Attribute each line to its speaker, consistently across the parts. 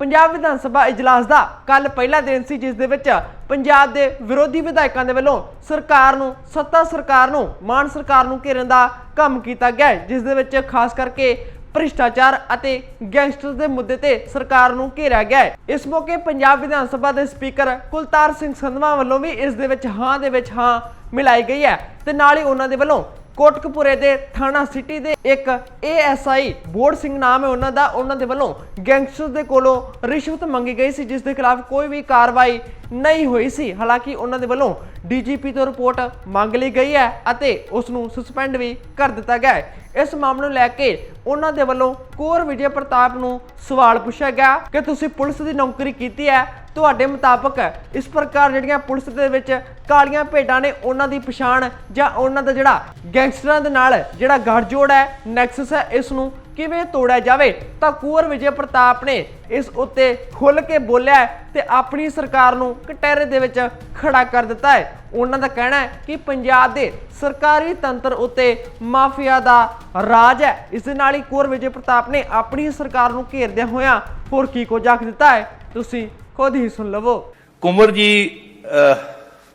Speaker 1: ਪੰਜਾਬ ਵਿਧਾਨ ਸਭਾ ਇਜਲਾਸ ਦਾ ਕੱਲ ਪਹਿਲਾ ਦਿਨ ਸੀ ਜਿਸ ਦੇ ਵਿੱਚ ਪੰਜਾਬ ਦੇ ਵਿਰੋਧੀ ਵਿਧਾਇਕਾਂ ਦੇ ਵੱਲੋਂ ਸਰਕਾਰ ਨੂੰ ਸੱਤਾ ਸਰਕਾਰ ਨੂੰ ਮਾਨ ਸਰਕਾਰ ਨੂੰ ਘੇਰਨ ਦਾ ਕੰਮ ਕੀਤਾ ਗਿਆ ਹੈ, ਜਿਸ ਦੇ ਵਿੱਚ ਖਾਸ ਕਰਕੇ ਭ੍ਰਿਸ਼ਟਾਚਾਰ ਅਤੇ ਗੈਂਗਸਟਰ ਦੇ ਮੁੱਦੇ ਤੇ ਸਰਕਾਰ ਨੂੰ ਘੇਰਿਆ ਗਿਆ ਹੈ। ਇਸ ਮੌਕੇ ਪੰਜਾਬ ਵਿਧਾਨ ਸਭਾ ਦੇ ਸਪੀਕਰ ਕੁਲਤਾਰ ਸਿੰਘ ਸੰਧਵਾ ਵੱਲੋਂ ਵੀ ਇਸ ਦੇ ਵਿੱਚ ਹਾਂ ਦੇ ਵਿੱਚ ਹਾਂ ਮਿਲਾਈ ਗਈ ਹੈ ਤੇ ਨਾਲ ਹੀ ਉਹਨਾਂ ਦੇ ਵੱਲੋਂ ਕੋਟਕਪੂਰੇ ਦੇ ਥਾਣਾ ਸਿਟੀ ਦੇ ਇੱਕ ਏਐਸਆਈ ਬੋਰਡ ਸਿੰਘ ਨਾਮ ਹੈ ਉਹਨਾਂ ਦਾ। ਉਹਨਾਂ ਦੇ ਵੱਲੋਂ ਗੈਂਗਸਟਰ ਦੇ ਕੋਲੋਂ ਰਿਸ਼ਵਤ ਮੰਗੀ ਗਈ ਸੀ, ਜਿਸ ਦੇ ਖਿਲਾਫ ਕੋਈ ਵੀ ਕਾਰਵਾਈ ਨਹੀਂ ਹੋਈ ਸੀ। ਹਾਲਾਂਕਿ ਉਹਨਾਂ ਦੇ ਵੱਲੋਂ ਡੀਜੀਪੀ ਤੋਂ ਰਿਪੋਰਟ ਮੰਗ ਲਈ ਗਈ ਹੈ ਅਤੇ ਉਸ ਨੂੰ ਸਸਪੈਂਡ ਵੀ ਕਰ ਦਿੱਤਾ ਗਿਆ ਹੈ। ਇਸ ਮਾਮਲੇ ਨੂੰ ਲੈ ਕੇ ਉਹਨਾਂ ਦੇ ਵੱਲੋਂ ਕੋਰ ਵਿਜੇ ਪ੍ਰਤਾਪ ਨੂੰ ਸਵਾਲ ਪੁੱਛਿਆ ਗਿਆ ਕਿ ਤੁਸੀਂ ਪੁਲਿਸ ਦੀ ਨੌਕਰੀ ਕੀਤੀ ਹੈ। ਤੁਹਾਡੇ ਮੁਤਾਬਕ ਇਸ ਪ੍ਰਕਾਰ ਜਿਹੜੀਆਂ ਪੁਲਿਸ ਦੇ ਵਿੱਚ ਕਾਲੀਆਂ ਭੇਡਾਂ ਨੇ ਉਹਨਾਂ ਦੀ ਪਛਾਣ ਜਾਂ ਉਹਨਾਂ ਦਾ ਜਿਹੜਾ ਗੈਂਗਸਟਰਾਂ ਦੇ ਨਾਲ ਜਿਹੜਾ ਗੱਠਜੋੜ ਹੈ, ਨੈਕਸਸ ਹੈ, ਇਸ ਨੂੰ ਕਿਵੇਂ ਤੋੜਿਆ ਜਾਵੇ? ਤਾਂ ਕੁੰਵਰ ਵਿਜੇ ਪ੍ਰਤਾਪ ਨੇ ਇਸ ਉੱਤੇ ਖੁੱਲ ਕੇ ਬੋਲਿਆ ਤੇ ਆਪਣੀ ਸਰਕਾਰ ਨੂੰ ਕਟਹਿਰੇ ਦੇ ਵਿੱਚ ਖੜਾ ਕਰ ਦਿੱਤਾ ਹੈ। ਉਹਨਾਂ ਦਾ ਕਹਿਣਾ ਹੈ ਕਿ ਪੰਜਾਬ ਦੇ ਸਰਕਾਰੀ ਤੰਤਰ ਉੱਤੇ ਮਾਫੀਆ ਦਾ ਰਾਜ ਹੈ। ਇਸ ਦੇ ਨਾਲ ਹੀ ਕੁੰਵਰ ਵਿਜੇ ਪ੍ਰਤਾਪ ਨੇ ਆਪਣੀ ਸਰਕਾਰ ਨੂੰ ਘੇਰਦਿਆਂ ਹੋਇਆਂ ਹੋਰ ਕੀ ਕੁਝ ਆਖ ਦਿੱਤਾ ਹੈ? ਤੁਸੀਂ ਖੁਦ ਹੀ ਸੁਣ ਲਵੋ।
Speaker 2: ਕੁੰਵਰ ਜੀ ਅਹ,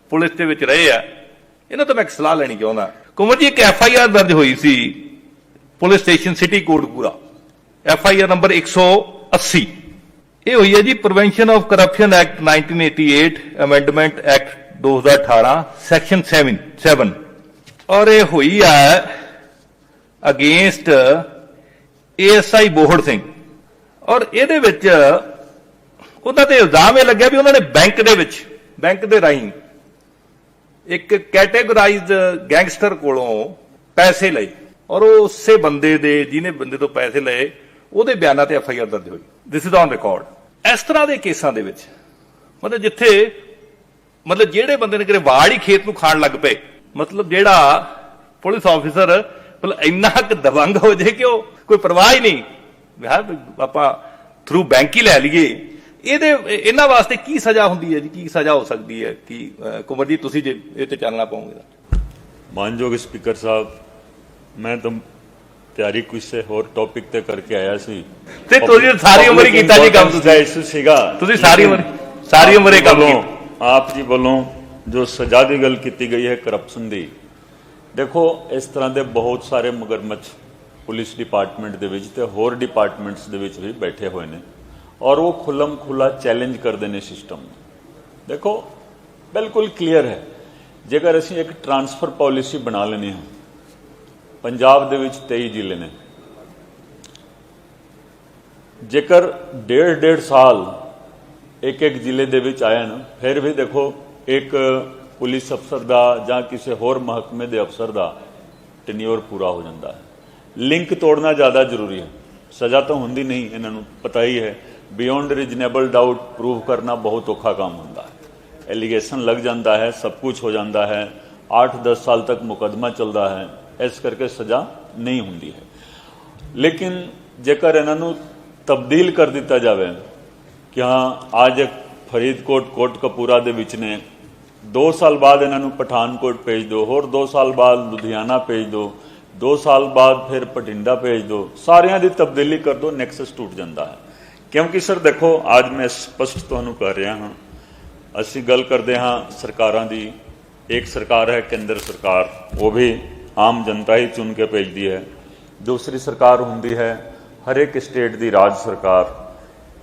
Speaker 2: ਪੁਲਿਸ ਦੇ ਵਿੱਚ ਰਹੇ ਆ। ਇਹਨਾਂ ਤੋਂ ਮੈਂ ਇੱਕ ਸਲਾਹ ਲੈਣੀ ਚਾਹੁੰਦਾ। ਕੁੰਵਰ ਜੀ ਇੱਕ ਐਫ ਆਈ ਆਰ ਦਰਜ ਹੋਈ ਸੀ। Police station city Kotkapura F I R number 180 ਇਹ ਹੋਈ ਹੈ ਜੀ prevention of corruption act 1988 amendment act 2018 section 7 7 ਔਰ ਇਹ ਹੋਈ ਹੈ ਅਗੇਂਸਟ ਏਐਸਆਈ ਬੋਹੜ ਸਿੰਘ। ਔਰ ਇਹਦੇ ਵਿੱਚ ਉਹਨਾਂ ਤੇ ਇਲਜ਼ਾਮ ਇਹ ਲੱਗਿਆ ਵੀ ਉਹਨਾਂ ਨੇ ਬੈਂਕ ਦੇ ਵਿੱਚ, ਬੈਂਕ ਦੇ ਰਾਹੀਂ ਇੱਕ ਕੈਟੇਗਰਾਈਜ਼ਡ ਗੈਂਗਸਟਰ ਕੋਲੋਂ ਪੈਸੇ ਲਏ। ਔਰ ਉਹ ਉਸੇ ਬੰਦੇ ਦੇ ਜਿਹਨੇ ਬੰਦੇ ਤੋਂ ਪੈਸੇ ਲਏ ਉਹਦੇ ਬਿਆਨਾਂ ਤੇ ਐਫ ਆਈ ਆਰ ਦਰਜ ਹੋਈ। ਦਿਸ ਇਜ਼ ਔਨ ਰਿਕਾਰਡ ਇਸ ਤਰ੍ਹਾਂ ਦੇ ਕੇਸਾਂ ਦੇ ਵਿੱਚ ਮਤਲਬ ਜਿੱਥੇ ਮਤਲਬ ਜਿਹੜੇ ਬੰਦੇ ਨੇ ਕਿਤੇ ਵਾੜ ਹੀ ਖੇਤ ਨੂੰ ਖਾਣ ਲੱਗ ਪਏ ਮਤਲਬ ਜਿਹੜਾ ਪੁਲਿਸ ਆਫੀਸਰ ਮਤਲਬ ਇੰਨਾ ਕੁ ਦਬੰਗ ਹੋ ਜੇ ਕਿ ਉਹ ਕੋਈ ਪਰਵਾਹ ਹੀ ਨਹੀਂ। ਯਾਰ ਆਪਾਂ ਥਰੂ ਬੈਂਕ ਹੀ ਲੈ ਲਈਏ। ਇਹਦੇ ਇਹਨਾਂ ਵਾਸਤੇ ਕੀ ਸਜ਼ਾ ਹੁੰਦੀ ਹੈ ਜੀ? ਕੀ ਸਜ਼ਾ ਹੋ ਸਕਦੀ ਹੈ? ਕੀ ਅਹ, ਕੁੰਵਰ ਜੀ ਤੁਸੀਂ ਜੇ ਇਹ ਤੇ ਚੱਲਣਾ ਪਾਉਂਗੇ ਤਾਂ।
Speaker 3: ਮਾਨਯੋਗ ਸਪੀਕਰ ਸਾਹਿਬ ਮੈਂ ਤਾਂ ਤਿਆਰੀ ਕਿਸੇ ਹੋਰ ਟੌਪਿਕ ਤੇ ਕਰਕੇ ਆਇਆ ਸੀ।
Speaker 2: ਤੇ ਤੁਸੀਂ ਸਾਰੀ ਉਮਰ ਹੀ ਕੀਤਾ ਜੀ ਕੰਮ ਤੁਸੀਂ।
Speaker 3: ਇਸ਼ੂ ਸੀਗਾ।
Speaker 2: ਤੁਸੀਂ ਸਾਰੀ ਉਮਰ ਸਾਰੀ ਉਮਰ ਇਹ ਕੰਮ ਕੀਤਾ।
Speaker 3: ਆਪ ਜੀ ਵੱਲੋਂ ਜੋ ਸਜ਼ਾ ਦੀ ਗੱਲ ਕੀਤੀ ਗਈ ਹੈ ਕਰਪਸ਼ਨ ਦੀ ਦੇਖੋ ਇਸ ਤਰ੍ਹਾਂ ਦੇ ਬਹੁਤ ਸਾਰੇ ਮਗਰਮੱਛ ਪੁਲਿਸ ਡਿਪਾਰਟਮੈਂਟ ਦੇ ਵਿੱਚ ਤੇ ਹੋਰ ਡਿਪਾਰਟਮੈਂਟਸ ਦੇ ਵਿੱਚ ਵੀ ਬੈਠੇ ਹੋਏ ਨੇ ਔਰ ਉਹ ਖੁੱਲਮ ਖੁੱਲਾ ਚੈਲੰਜ ਕਰਦੇ ਨੇ ਸਿਸਟਮ ਨੂੰ। ਦੇਖੋ ਬਿਲਕੁਲ ਕਲੀਅਰ ਹੈ। ਜੇਕਰ ਅਸੀਂ ਇੱਕ ਟਰਾਂਸਫਰ ਪਾਲਿਸੀ ਬਣਾ ਲੈਣੀ ਹੈ ਪੰਜਾਬ ਦੇ ਵਿੱਚ 23 ਜ਼ਿਲ੍ਹੇ ਨੇ। ਜੇਕਰ ਡੇਢ ਡੇਢ ਸਾਲ ਇੱਕ ਇੱਕ ਜ਼ਿਲ੍ਹੇ ਦੇ ਵਿੱਚ ਆਇਆ ਨਾ ਫਿਰ ਵੀ ਦੇਖੋ ਇੱਕ ਪੁਲਿਸ ਅਫਸਰ ਦਾ ਜਾਂ ਕਿਸੇ ਹੋਰ ਮਹਿਕਮੇ ਦੇ ਅਫਸਰ ਦਾ ਟੈਨਿਓਰ ਪੂਰਾ ਹੋ ਜਾਂਦਾ ਹੈ। ਲਿੰਕ ਤੋੜਨਾ ਜ਼ਿਆਦਾ ਜ਼ਰੂਰੀ ਹੈ। ਸਜ਼ਾ ਤਾਂ ਹੁੰਦੀ ਨਹੀਂ, ਇਹਨਾਂ ਨੂੰ ਪਤਾ ਹੀ ਹੈ। ਬਿਯੋਂਡ ਰੀਜਨੇਬਲ ਡਾਊਟ ਪ੍ਰੂਵ ਕਰਨਾ ਬਹੁਤ ਔਖਾ ਕੰਮ ਹੁੰਦਾ ਹੈ। ਐਲੀਗੇਸ਼ਨ ਲੱਗ ਜਾਂਦਾ ਹੈ, ਸਭ ਕੁਝ ਹੋ ਜਾਂਦਾ ਹੈ। 8-10 ਸਾਲ ਤੱਕ ਮੁਕਦਮਾ ਚੱਲਦਾ ਹੈ। ਇਸ ਕਰਕੇ ਸਜ਼ਾ ਨਹੀਂ ਹੁੰਦੀ ਹੈ। ਲੇਕਿਨ ਜੇਕਰ ਇਹਨਾਂ ਨੂੰ ਤਬਦੀਲ ਕਰ ਦਿੱਤਾ ਜਾਵੇ ਕਿ ਹਾਂ, ਅੱਜ ਫਰੀਦਕੋਟ ਕੋਟ ਕਪੂਰਾ ਦੇ ਵਿੱਚ ਨੇ 2 ਸਾਲ ਬਾਅਦ ਇਹਨਾਂ ਨੂੰ ਪਠਾਨਕੋਟ ਭੇਜ ਦਿਓ, ਹੋਰ 2 ਸਾਲ ਬਾਅਦ ਲੁਧਿਆਣਾ ਭੇਜ ਦਿਓ 2 ਸਾਲ ਬਾਅਦ ਫਿਰ ਪਟਿੰਡਾ ਭੇਜ ਦਿਓ, ਸਾਰਿਆਂ ਦੀ ਤਬਦੀਲੀ ਕਰ ਦਿਓ, ਨੈਕਸਸ ਟੁੱਟ ਜਾਂਦਾ ਹੈ। ਕਿਉਂਕਿ ਸਰ ਦੇਖੋ, ਅੱਜ ਮੈਂ ਸਪਸ਼ਟ ਤੁਹਾਨੂੰ ਕਰ ਰਿਹਾ ਹਾਂ, ਅਸੀਂ ਗੱਲ ਕਰਦੇ ਹਾਂ ਸਰਕਾਰਾਂ ਦੀ, ਇੱਕ ਸਰਕਾਰ ਹੈ ਕੇਂਦਰ ਸਰਕਾਰ, ਉਹ ਵੀ ਆਮ ਜਨਤਾ ਹੀ ਚੁਣ ਕੇ ਭੇਜਦੀ ਹੈ। ਦੂਸਰੀ ਸਰਕਾਰ ਹੁੰਦੀ ਹੈ ਹਰ ਇੱਕ ਸਟੇਟ ਦੀ ਰਾਜ ਸਰਕਾਰ।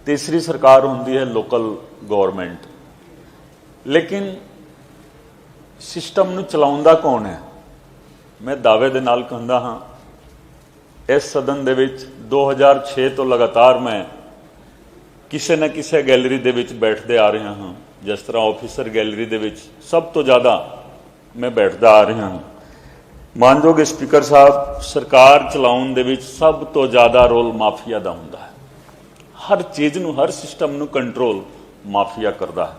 Speaker 3: ਤੀਸਰੀ ਸਰਕਾਰ ਹੁੰਦੀ ਹੈ ਲੋਕਲ ਗਵਰਨਮੈਂਟ ਲੇਕਿਨ ਸਿਸਟਮ ਨੂੰ ਚਲਾਉਂਦਾ ਕੌਣ ਹੈ? ਮੈਂ ਦਾਅਵੇ ਦੇ ਨਾਲ ਕਹਿੰਦਾ ਹਾਂ, ਇਸ ਸਦਨ ਦੇ ਵਿੱਚ 2006 ਤੋਂ ਲਗਾਤਾਰ ਮੈਂ ਕਿਸੇ ਨਾ ਕਿਸੇ ਗੈਲਰੀ ਦੇ ਵਿੱਚ ਬੈਠਦੇ ਆ ਰਿਹਾ ਹਾਂ। ਜਿਸ ਤਰ੍ਹਾਂ ਆਫੀਸਰ ਗੈਲਰੀ ਦੇ ਵਿੱਚ ਸਭ ਤੋਂ ਜ਼ਿਆਦਾ ਮੈਂ ਬੈਠਦਾ ਆ ਰਿਹਾ ਹਾਂ। ਮਾਨਯੋਗ ਸਪੀਕਰ ਸਾਹਿਬ, ਸਰਕਾਰ ਚਲਾਉਣ ਦੇ ਵਿੱਚ ਸਭ ਤੋਂ ਜ਼ਿਆਦਾ ਰੋਲ ਮਾਫੀਆ ਦਾ ਹੁੰਦਾ ਹੈ। ਹਰ ਚੀਜ਼ ਨੂੰ, ਹਰ ਸਿਸਟਮ ਨੂੰ ਕੰਟਰੋਲ ਮਾਫੀਆ ਕਰਦਾ ਹੈ।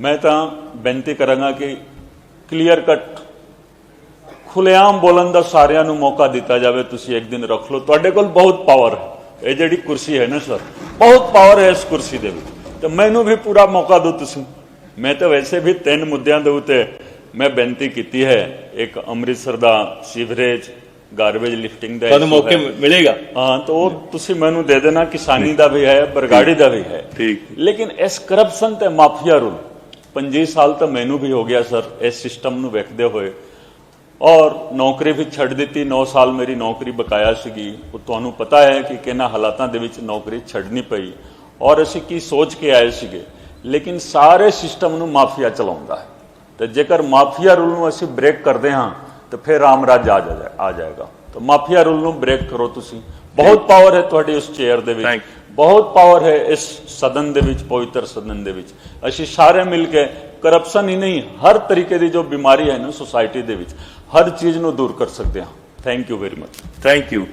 Speaker 3: ਮੈਂ ਤਾਂ ਬੇਨਤੀ ਕਰਾਂਗਾ ਕਿ ਕਲੀਅਰ ਕੱਟ ਖੁੱਲੇਆਮ ਬੋਲਣ ਦਾ ਸਾਰਿਆਂ ਨੂੰ ਮੌਕਾ ਦਿੱਤਾ ਜਾਵੇ, ਤੁਸੀਂ ਇੱਕ ਦਿਨ ਰੱਖ ਲਓ। ਤੁਹਾਡੇ ਕੋਲ ਬਹੁਤ ਪਾਵਰ ਹੈ। ਇਹ ਜਿਹੜੀ ਕੁਰਸੀ ਹੈ ਨਾ, ਸਰ, ਬਹੁਤ ਪਾਵਰ ਹੈ ਇਸ ਕੁਰਸੀ ਦੇ ਵਿੱਚ। ਤੇ ਮੈਨੂੰ ਵੀ ਪੂਰਾ ਮੌਕਾ ਦਿਓ ਤੁਸੀਂ। ਮੈਂ ਤਾਂ ਵੈਸੇ ਵੀ ਤਿੰਨ ਮੁੱਦਿਆਂ ਦੇ ਉੱਤੇ ਮੈਂ ਬੇਨਤੀ ਕੀਤੀ ਹੈ ਇੱਕ ਅੰਮ੍ਰਿਤਸਰ ਦਾ ਸੀਵਰੇਜ ਗਾਰਬੇਜ ਲਿਫਟਿੰਗ ਦਾ
Speaker 2: ਤੁਹਾਨੂੰ ਮੌਕੇ। ਮਿਲੇਗਾ।
Speaker 3: ਹਾਂ ਤਾਂ ਉਹ ਤੁਸੀਂ ਮੈਨੂੰ ਦੇ ਦੇਣਾ ਕਿਸਾਨੀ ਦਾ ਵੀ ਹੈ ਬਰਗਾੜੀ ਦਾ ਵੀ ਹੈ।
Speaker 2: ਠੀਕ।
Speaker 3: ਲੇਕਿਨ ਇਸ ਕਰਪਸ਼ਨ ਤੇ ਮਾਫੀਆ ਰੂਲ 25 ਸਾਲ ਤਾਂ ਮੈਨੂੰ ਵੀ ਹੋ ਗਿਆ ਸਰ ਇਸ ਸਿਸਟਮ ਨੂੰ ਵੇਖਦੇ ਹੋਏ। ਔਰ ਨੌਕਰੀ ਵੀ ਛੱਡ ਦਿੱਤੀ 9 ਸਾਲ ਮੇਰੀ ਨੌਕਰੀ ਬਕਾਇਆ ਸੀਗੀ। ਉਹ ਤੁਹਾਨੂੰ ਪਤਾ ਹੈ ਕਿ ਕਿਹਨਾਂ ਹਾਲਾਤਾਂ ਦੇ ਵਿੱਚ ਨੌਕਰੀ ਛੱਡਣੀ ਪਈ। ਔਰ ਅਸੀਂ ਕੀ ਸੋਚ ਕੇ ਆਏ ਸੀਗੇ। ਲੇਕਿਨ ਸਾਰੇ ਸਿਸਟਮ ਨੂੰ ਮਾਫੀਆ ਚਲਾਉਂਦਾ ਹੈ। ਤੇ ਜੇਕਰ ਮਾਫੀਆ ਰੂਲ ਨੂੰ ਅਸੀਂ ਬ੍ਰੇਕ ਕਰਦੇ ਹਾਂ ਤਾਂ ਫਿਰ ਰਾਮ ਰਾਜ ਆ ਜਾ ਆ ਜਾਏਗਾ। ਤਾਂ ਮਾਫੀਆ ਰੂਲ ਨੂੰ ਬ੍ਰੇਕ ਕਰੋ ਤੁਸੀਂ। ਬਹੁਤ ਪਾਵਰ ਹੈ ਤੁਹਾਡੀ ਉਸ ਚੇਅਰ ਦੇ ਵਿੱਚ। ਬਹੁਤ ਪਾਵਰ ਹੈ ਇਸ ਸਦਨ ਦੇ ਵਿੱਚ ਪਵਿੱਤਰ ਸਦਨ ਦੇ ਵਿੱਚ। ਅਸੀਂ ਸਾਰੇ ਮਿਲ ਕੇ ਕਰਪਸ਼ਨ ਹੀ ਨਹੀਂ ਹਰ ਤਰੀਕੇ ਦੀ ਜੋ ਬਿਮਾਰੀ ਹੈ ਨਾ ਸੋਸਾਇਟੀ ਦੇ ਵਿੱਚ ਹਰ ਚੀਜ਼ ਨੂੰ ਦੂਰ ਕਰ ਸਕਦੇ ਹਾਂ। Thank you very much
Speaker 2: thank you